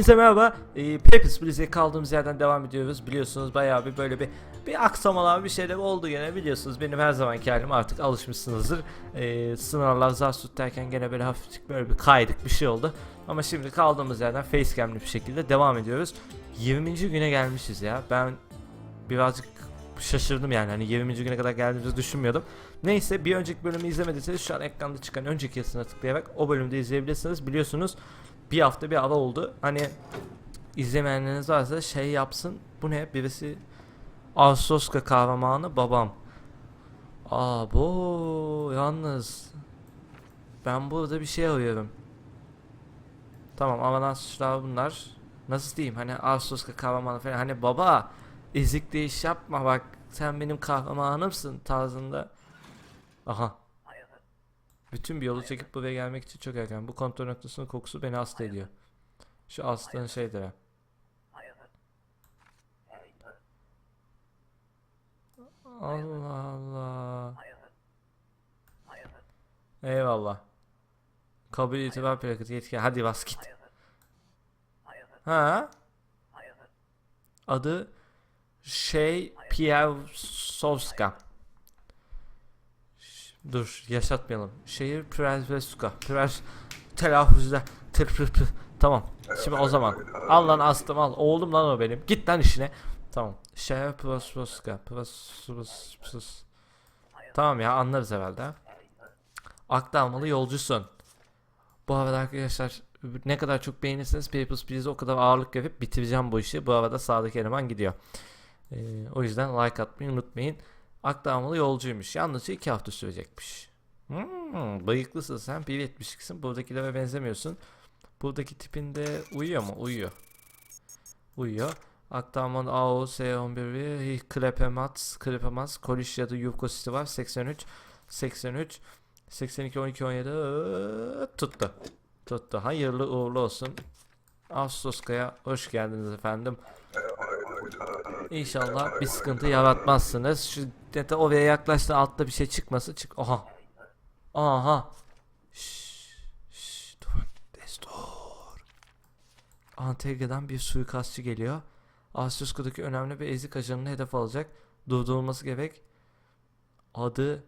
Herkese merhaba. E, Papers, Please'e kaldığımız yerden devam ediyoruz. Biliyorsunuz bayağı bir böyle bir bir aksamalar bir şeyler oldu gene biliyorsunuz. Benim her zamanki halim artık alışmışsınızdır. E, sınavlar zar tut derken gene böyle hafifçik böyle bir kaydık bir şey oldu. Ama şimdi kaldığımız yerden facecam'li bir şekilde devam ediyoruz. 20. güne gelmişiz ya. Ben birazcık şaşırdım yani. Hani 20. güne kadar geldiğimizi düşünmüyordum. Neyse bir önceki bölümü izlemediyseniz şu an ekranda çıkan önceki yazısına tıklayarak o bölümde izleyebilirsiniz. Biliyorsunuz bir hafta bir ara oldu. Hani izlemeyenleriniz varsa şey yapsın. Bu ne? Birisi Ağustos'ka kahramanı babam. Aa bu yalnız ben burada bir şey arıyorum. Tamam avalançlar bunlar. Nasıl diyeyim hani Ağustos'ka kahramanı falan hani baba ezikli iş yapma bak sen benim kahramanımsın tarzında. Aha bütün bir yolu çekip buraya gelmek için çok erken. Bu kontrol noktasının kokusu beni hasta ediyor. Şu aslanın şeydir ha. Allah Allah. Eyvallah. Kabul itibar plakası yetki. Hadi bas git. Ha? Adı şey Piavsovska. Dur yaşatmayalım. Şehir Prezveska. Prez telaffuzda tır pır pır. Tamam. Şimdi o zaman. Al lan astım al. Oğlum lan o benim. Git lan işine. Tamam. Şehir Prezveska. Prezveska. Tamam ya anlarız herhalde. Aktarmalı yolcusun. Bu arada arkadaşlar ne kadar çok beğenirseniz Papers, Please'e o kadar ağırlık verip bitireceğim bu işi. Bu arada sağdaki eleman gidiyor. Ee, o yüzden like atmayı unutmayın. Aktarmalı yolcuymuş. Yalnızca iki hafta sürecekmiş. Hmm, bıyıklısın sen. 1.72'sin. Buradakilere benzemiyorsun. Buradaki tipinde uyuyor mu? Uyuyor. Uyuyor. Aktarmalı AO S11 Klepemat Klepemat Koliş ya da Yuvkositi var. 83 83 82 12 17 tuttu. Tuttu. Hayırlı uğurlu olsun. Ağustos'kaya hoş geldiniz efendim. İnşallah bir sıkıntı yaratmazsınız. Şu dete oraya yaklaştı altta bir şey çıkması çık. Aha. Aha. Şşş. Şşş. Dur. Destur. Bir suikastçı geliyor. Ağustos'ka'daki önemli bir ezik ajanını hedef alacak. Durdurulması gerek. Adı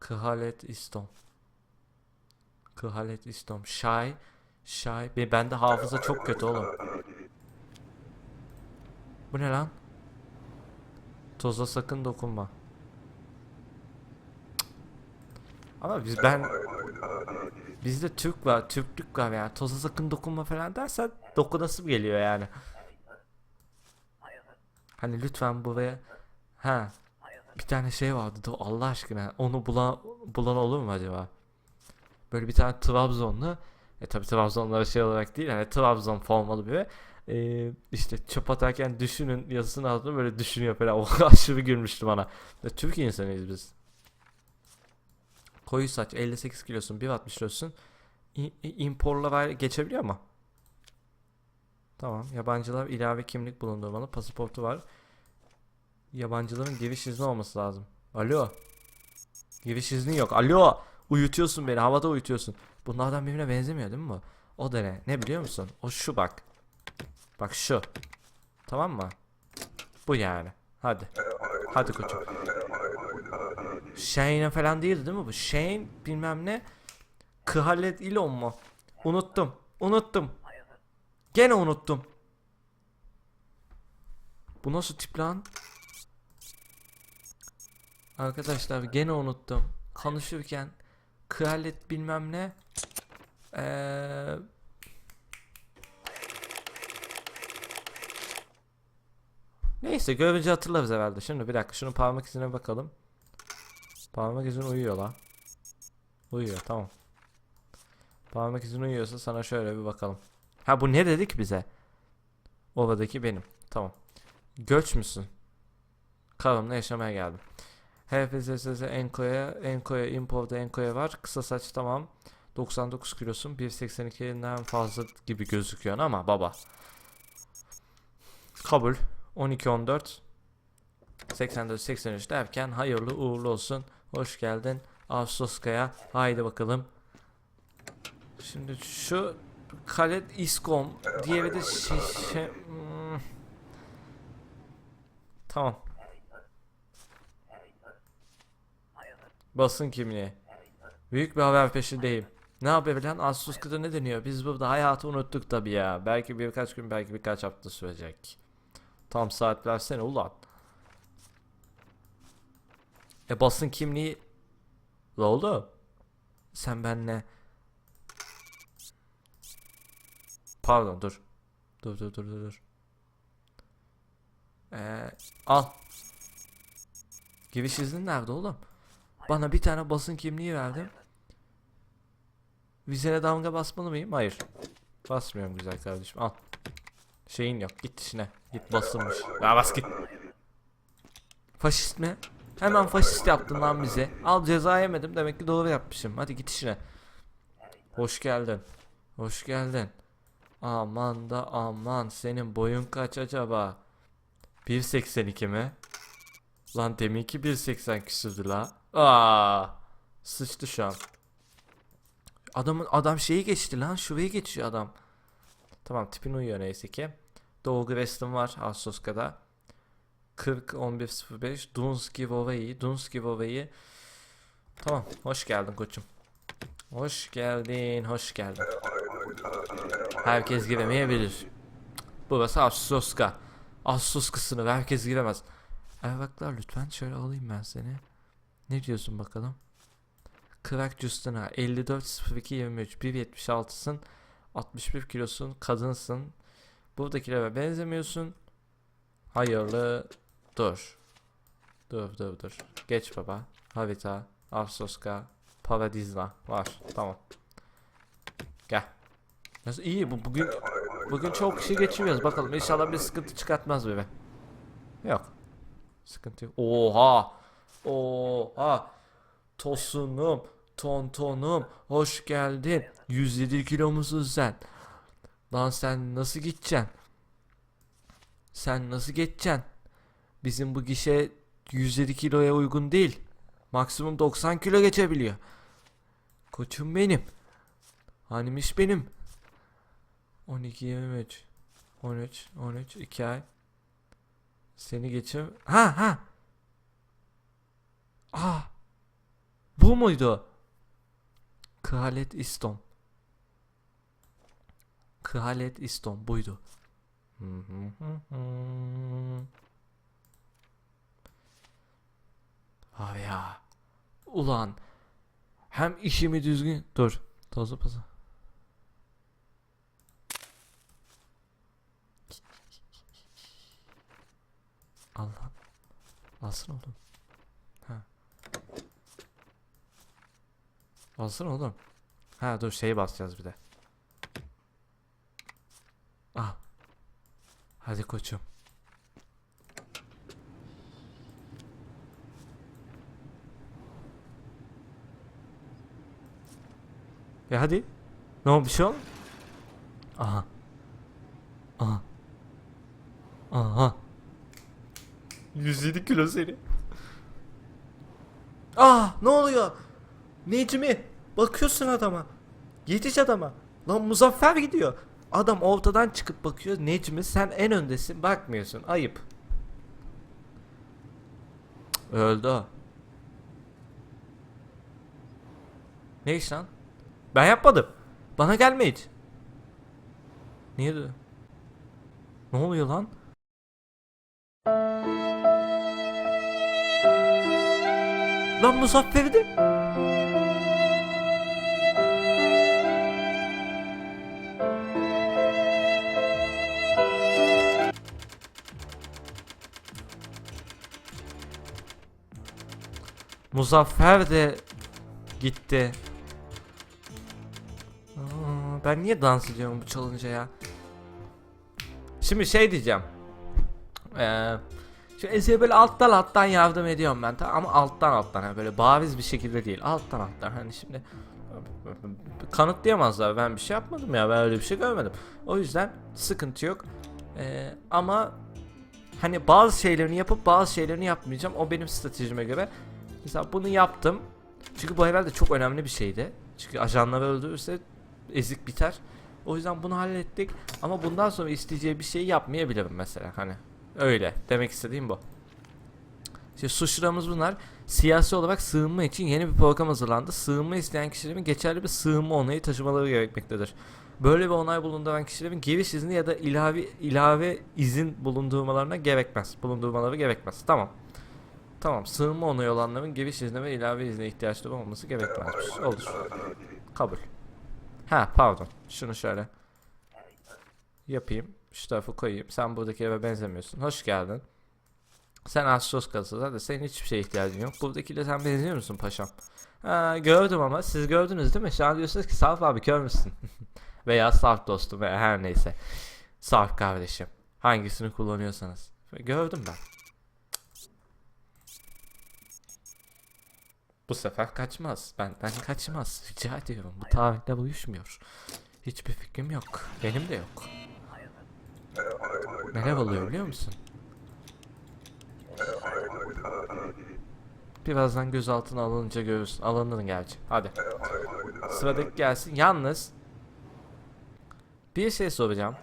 Kıhalet İstom. Kıhalet İstom. Şay. Şay. Be bende hafıza çok kötü oğlum. Bu ne lan? Toza sakın dokunma. Cık. Ama biz ben bizde Türk var, Türklük var yani. Toza sakın dokunma falan dersen dokunasım geliyor yani. Hani lütfen buraya ha bir tane şey vardı da Allah aşkına onu bulan bulan olur mu acaba? Böyle bir tane Trabzonlu e tabi Trabzonlara şey olarak değil hani Trabzon formalı biri e, işte çöp atarken düşünün yazısının altında böyle düşünüyor falan o aşırı gülmüştü bana. Ya, Türk insanıyız biz. Koyu saç 58 kilosun 1.60 kilosun imporla var geçebiliyor mu? Tamam yabancılar ilave kimlik bulundurmalı pasaportu var. Yabancıların giriş izni olması lazım. Alo. Giriş izni yok. Alo. Uyutuyorsun beni. Havada uyutuyorsun. Bunlardan birbirine benzemiyor değil mi bu? O da ne? Ne biliyor musun? O şu bak. Bak şu. Tamam mı? Bu yani. Hadi. Hadi koçum. Shane falan değildi değil mi bu? Shane bilmem ne. Kıhalet Elon mu? Unuttum. Unuttum. Gene unuttum. Bu nasıl tip lan? Arkadaşlar gene unuttum. Konuşurken kraliyet bilmem ne. Eee Neyse görünce hatırlarız herhalde. Şimdi bir dakika şunun parmak izine bakalım. Parmak izin uyuyor la. Uyuyor tamam. Parmak izin uyuyorsa sana şöyle bir bakalım. Ha bu ne dedik bize? Oradaki benim. Tamam. Göç müsün? Karımla yaşamaya geldim. HFSS Enko'ya, Enko'ya, Impor'da Enko'ya var. Kısa saç tamam. 99 kilosun 1.82'den fazla gibi gözüküyor ama baba. Kabul. 12 14 84 83 derken hayırlı uğurlu olsun. Hoş geldin. Ağustos'kaya. Haydi bakalım. Şimdi şu Khaled İskom. Diğeri de şey. Tamam. Basın kimliği. Büyük bir haber peşindeyim. Ne haber lan? Asus'ta ne deniyor? Biz burada hayatı unuttuk tabi ya. Belki birkaç gün belki birkaç hafta sürecek. Tam saat versene ulan. E basın kimliği... Ne oldu? Sen benle... Pardon dur. Dur dur dur dur. Ee, al. Giriş izni nerede oğlum? Bana bir tane basın kimliği verdim. Vizene damga basmalı mıyım? Hayır. Basmıyorum güzel kardeşim. Al. Şeyin yok. Git işine. Git basılmış. Ya bas git. Faşist mi? Hemen faşist yaptın lan bize. Al ceza yemedim. Demek ki doğru yapmışım. Hadi git işine. Hoş geldin. Hoş geldin. Aman da aman. Senin boyun kaç acaba? 1.82 mi? Lan deminki 1.80 küsürdü la. Aa, sıçtı şu an. Adamın adam şeyi geçti lan. Şurayı geçiyor adam. Tamam tipin uyuyor neyse ki. Doğu Western var Assoska'da. 40 11 05 Dunsky Vova'yı Dunsky Vova'yı Tamam hoş geldin koçum. Hoş geldin hoş geldin. Herkes giremeyebilir. Burası Assoska. Assoska'sını herkes giremez. Evraklar lütfen şöyle alayım ben seni. Ne diyorsun bakalım? Kırak Justina 54 02 23 1.76'sın 61 kilosun kadınsın Buradakilere benzemiyorsun Hayırlı Dur. Dur dur dur. Geç baba. Havita Afsoska Paradizna Var. Tamam. Gel. Nasıl? İyi. Bu bugün Bugün çok kişi geçiriyoruz. Bakalım. İnşallah bir sıkıntı çıkartmaz bebe Yok. Sıkıntı yok. Oha! Oha! Tosunum, tontonum, hoş geldin. 107 kilo musun sen? Lan sen nasıl gideceksin? Sen nasıl geçeceksin? Bizim bu gişe 107 kiloya uygun değil. Maksimum 90 kilo geçebiliyor. Koçum benim. Hanimiş benim. 12 23 13 13 2 ay. Seni geçim. Ha ha. Ah. Bu muydu? Kıhalet İstom. Kıhalet İstom buydu. Hı hı hı hı. Abi ya. Ulan. Hem işimi düzgün... Dur. Tozu pası. Allah. Alsın oğlum. Ha. Alsın oğlum. Ha dur şeyi basacağız bir de. Ah. Hadi koçum. Ya hadi. Ne oldu bir şey oldu? Aha. Aha. Aha. 107 kilo seni. Ah ne oluyor? Necmi bakıyorsun adama. Yetiş adama. Lan Muzaffer gidiyor. Adam ortadan çıkıp bakıyor. Necmi sen en öndesin bakmıyorsun. Ayıp. Öldü o. Ne iş lan? Ben yapmadım. Bana gelme hiç. Niye? Ne oluyor lan? Lan Muzaffer'i de Muzaffer de gitti. Ben niye dans ediyorum bu çalınca ya? Şimdi şey diyeceğim. Ee, şimdi Eze'ye böyle alttan alttan yardım ediyorum ben tamam ama alttan alttan yani böyle bariz bir şekilde değil alttan alttan. Hani şimdi kanıtlayamazlar ben bir şey yapmadım ya ben öyle bir şey görmedim. O yüzden sıkıntı yok. Ee, ama hani bazı şeylerini yapıp bazı şeylerini yapmayacağım. O benim stratejime göre. Mesela bunu yaptım. Çünkü bu herhalde çok önemli bir şeydi. Çünkü ajanları öldürürse ezik biter O yüzden bunu hallettik ama bundan sonra isteyeceği bir şey yapmayabilirim mesela hani. Öyle. Demek istediğim bu. İşte suçlarımız bunlar. Siyasi olarak sığınma için yeni bir program hazırlandı. Sığınma isteyen kişilerin geçerli bir sığınma onayı taşımaları gerekmektedir. Böyle bir onay bulunduran kişilerin giriş izni ya da ilave ilave izin bulundurmalarına gerekmez. Bulundurmaları gerekmez. Tamam. Tamam. Sığınma onayı olanların giriş izni ve ilave izne ihtiyaçları olması gerekmezmiş. Olur. Kabul. Ha pardon. Şunu şöyle yapayım. Şu tarafı koyayım. Sen buradaki eve benzemiyorsun. Hoş geldin. Sen Astros kasası zaten senin hiçbir şeye ihtiyacın yok. Buradakiyle sen benziyor musun paşam? Ha, gördüm ama siz gördünüz değil mi? Şu an diyorsunuz ki Sarp abi kör müsün? Veya Sarp dostum veya her neyse. Sarp kardeşim. Hangisini kullanıyorsanız. Gördüm ben. Bu sefer kaçmaz. Benden kaçmaz. Rica ediyorum. Bu tarihler uyuşmuyor. Hiçbir fikrim yok. Benim de yok. Neler oluyor biliyor musun? Birazdan gözaltına alınınca görürsün. Alındın gerçi. Hadi. Sıradaki gelsin. Yalnız bir şey soracağım.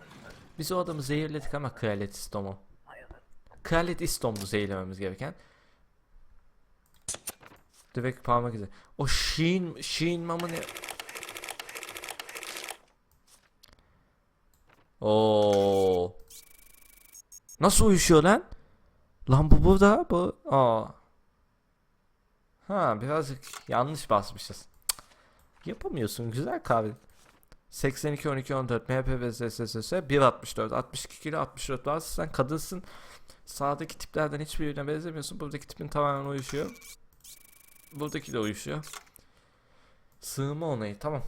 Biz o adamı zehirledik ama Kraliyet İstom'u. Kraliyet İstom'du zehirlememiz gereken. Direkt parmak izi. O Sheen, Sheen mama ne? Oo. Nasıl uyuşuyor lan? Lan bu burada bu. Aa. Ha birazcık yanlış basmışız. Cık. Yapamıyorsun güzel kahve. 82 12 14 MHP ve SSS 1.64 62 kilo 64 varsa sen kadınsın. Sağdaki tiplerden hiçbirine benzemiyorsun. Buradaki tipin tamamen uyuşuyor. Buradaki de uyuşuyor. Sığınma onayı tamam.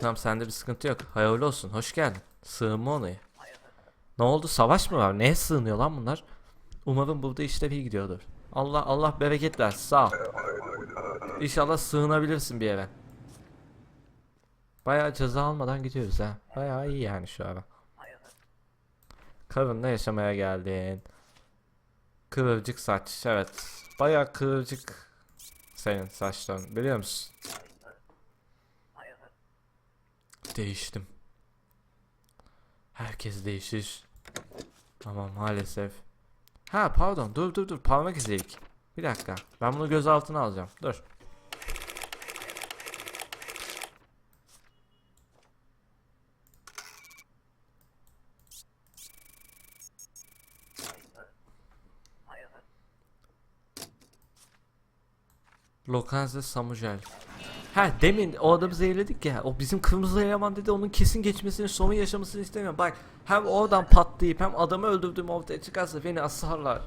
Tamam sende bir sıkıntı yok. Hayırlı olsun. Hoş geldin. Sığınma onayı. Ne oldu? Savaş mı var? Neye sığınıyor lan bunlar? Umarım burada işler iyi gidiyordur. Allah Allah bereket versin. Sağ ol. İnşallah sığınabilirsin bir yere. Bayağı ceza almadan gidiyoruz ha. Bayağı iyi yani şu ara. Karınla yaşamaya geldin. Kıvırcık saç. Evet. Bayağı kıvırcık senin saçların. Biliyor musun? Değiştim. Herkes değişir. Ama maalesef. Ha pardon dur dur dur parmak izledik. Bir dakika ben bunu gözaltına alacağım. Dur. Lokanze Samuel. Ha demin o adamı zehirledik ya. O bizim kırmızı eleman dedi onun kesin geçmesini sorun yaşamasını istemiyorum. Bak hem oradan patlayıp hem adamı öldürdüğüm ortaya çıkarsa beni asarlar.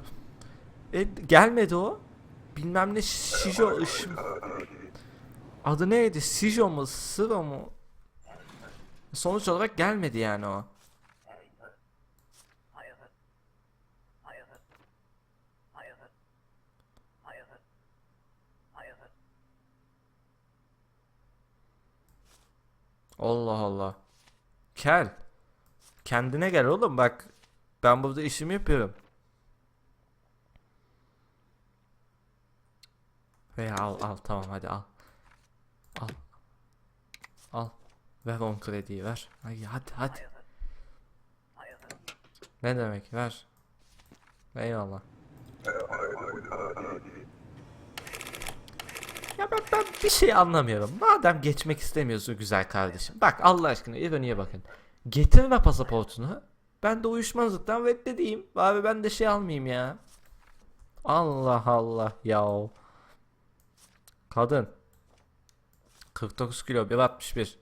E, gelmedi o. Bilmem ne ışım. Adı neydi? Shijo mu? Sıro mu? Sonuç olarak gelmedi yani o. Allah Allah. Kel. Kendine gel oğlum bak. Ben burada işimi yapıyorum. Veya al al tamam hadi al. Al. Al. Ver 10 krediyi ver. Hadi hadi hadi. Ne demek ver. Eyvallah. Ya ben, ben bir şey anlamıyorum. Madem geçmek istemiyorsun güzel kardeşim. Bak Allah aşkına ironiye bakın. Getirme pasaportunu. Ben de uyuşmazlıktan reddedeyim. Abi ben de şey almayayım ya. Allah Allah ya. Kadın. 49 kilo 1.61.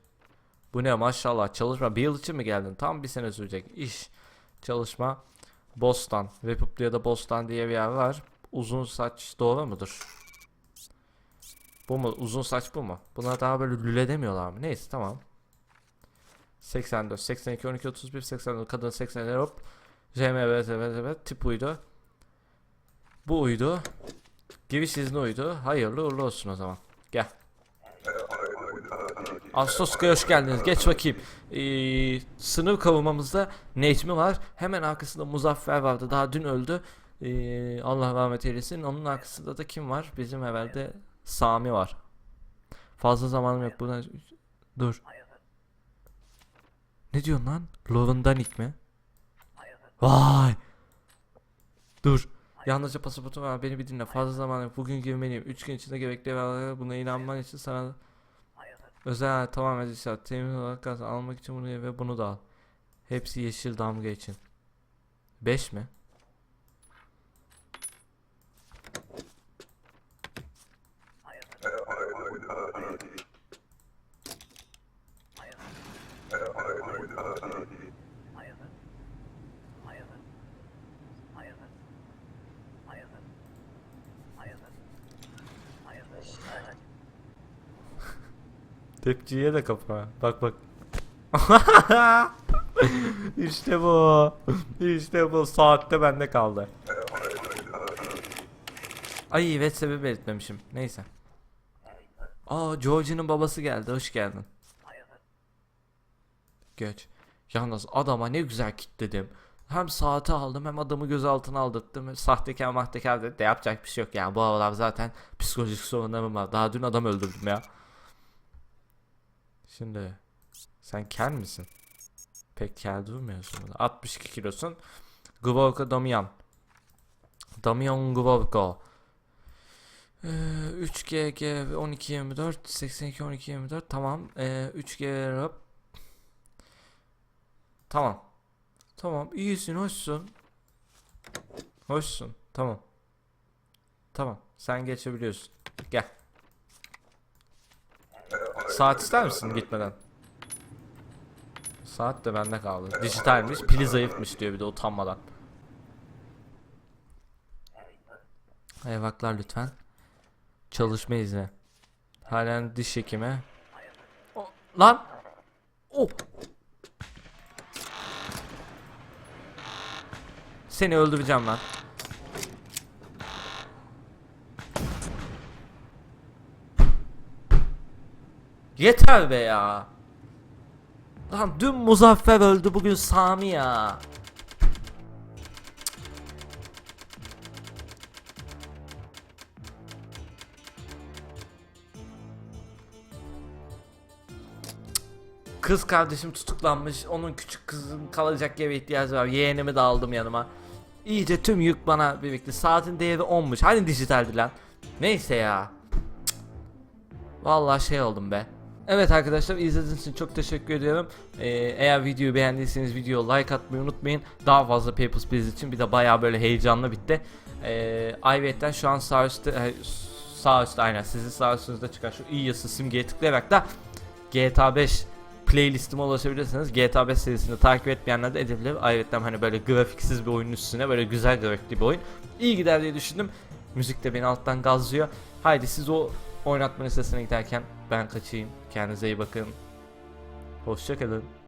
Bu ne maşallah çalışma. Bir yıl için mi geldin? Tam bir sene sürecek. iş Çalışma. Bostan. Republika'da Bostan diye bir yer var. Uzun saç doğru mudur? Bu mu? Uzun saç bu mu? Buna daha böyle lüle demiyorlar mı? Neyse tamam. 84, 82, 12, 31, 84, kadın 80 hop. JM, evet, evet, evet. Tip uydu. Bu uydu. Giriş izni uydu. Hayırlı uğurlu olsun o zaman. Gel. Ağustos'a hoş geldiniz. Geç bakayım. Ee, sınır kavurmamızda Necmi var. Hemen arkasında Muzaffer vardı. Daha dün öldü. Ee, Allah rahmet eylesin. Onun arkasında da kim var? Bizim evvelde Sami var. Fazla zamanım yok. Buna dur. Ne diyorsun lan? Lovendanik mi? Vay. Dur. Yalnızca pasaportum var. Beni bir dinle. Fazla zaman yok. Bugün girmeliyim. 3 gün içinde gerekli ve buna inanman için sana özel tamamen dışarı. Temin olarak almak için bunu ve bunu da al. Hepsi yeşil damga için. 5 mi? Tepçiye de kafa. Bak bak. işte bu. İşte bu. Saatte bende kaldı. Ay evet sebebi belirtmemişim. Neyse. Aa George'nin babası geldi. Hoş geldin. Geç. Yalnız adama ne güzel kitledim. Hem saati aldım hem adamı gözaltına aldırttım. Sahtekar mahtekar dedi de yapacak bir şey yok ya. Bu aralar zaten psikolojik sorunlarım var. Daha dün adam öldürdüm ya. Şimdi sen kel misin? Pek kel durmuyorsun burada. 62 kilosun. Gvorko Damian. Damian Gvorko. Ee, 3GG 1224 82 1224 tamam. Ee, 3G hop. Tamam. Tamam iyisin hoşsun. Hoşsun. Tamam. Tamam. Sen geçebiliyorsun. Gel. Saat ister misin gitmeden? Saat de bende kaldı. Dijitalmiş, pili zayıfmış diyor bir de utanmadan. Evaklar lütfen. Çalışma izni. Halen diş hekimi. O- lan! Oh! Seni öldüreceğim lan. Yeter be ya. Lan dün Muzaffer öldü bugün Sami ya. Kız kardeşim tutuklanmış. Onun küçük kızın kalacak yere ihtiyacı var. Yeğenimi de aldım yanıma. İyice tüm yük bana birlikte. Saatin değeri 10'muş. Hani dijitaldi lan? Neyse ya. Vallahi şey oldum be. Evet arkadaşlar izlediğiniz için çok teşekkür ediyorum. Ee, eğer videoyu beğendiyseniz video like atmayı unutmayın. Daha fazla Papers, Please için bir de bayağı böyle heyecanlı bitti. Ee, ayrıyeten şu an sağ üstte, e, sağ üstte aynen sizin sağ üstünüzde çıkan şu i yazısı simgeye tıklayarak da GTA 5 playlistime ulaşabilirsiniz. GTA 5 serisini takip etmeyenler de edebilir. Ayrıca hani böyle grafiksiz bir oyunun üstüne böyle güzel grafikli bir oyun. İyi gider diye düşündüm. Müzik de beni alttan gazlıyor. Haydi siz o oynatma listesine giderken ben kaçayım. Kendinize iyi bakın. Hoşçakalın.